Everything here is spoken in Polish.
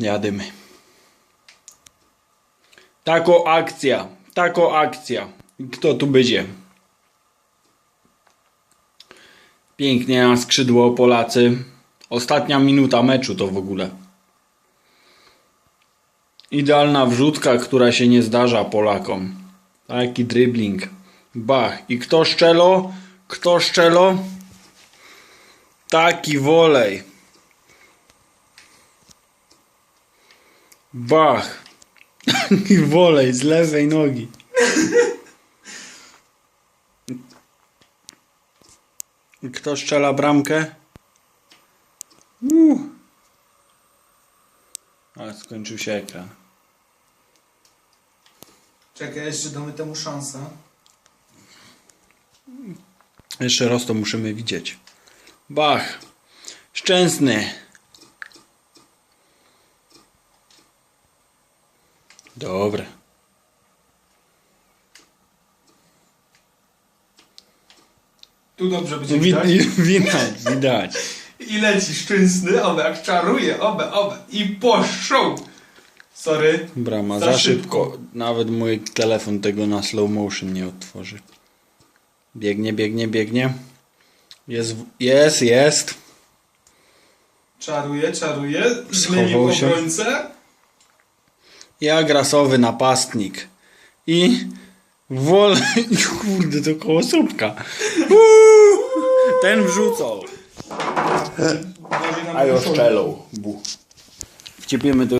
Jadymy. Tako akcja. Tako akcja. Kto tu będzie? Pięknie na skrzydło Polacy. Ostatnia minuta meczu to w ogóle. Idealna wrzutka, która się nie zdarza Polakom. Taki dribbling. Bach. I kto szczelo? Kto szczelo? Taki wolej. Bach. Taki wolej z lewej nogi. I Kto strzela bramkę? Uh. Ale skończył się ekran. Czekaj, jeszcze damy temu szansę. Jeszcze raz to musimy widzieć. Bach. Szczęsny. Dobre. Tu dobrze będzie Wi- widać. widać, widać. I leci szczęsny, obe, jak czaruje, obe, obe. I poszło. Sorry. Brama Za za, szybko. Nawet mój telefon tego na slow motion nie otworzy. Biegnie, biegnie, biegnie. Jest, jest, jest. Czaruje, czaruje. Zmienił się. obrońcę. I agresowy napastnik. I wolę. Kurde, to koło słupka. Ten wrzucał. A już. Bu. Wciepiemy do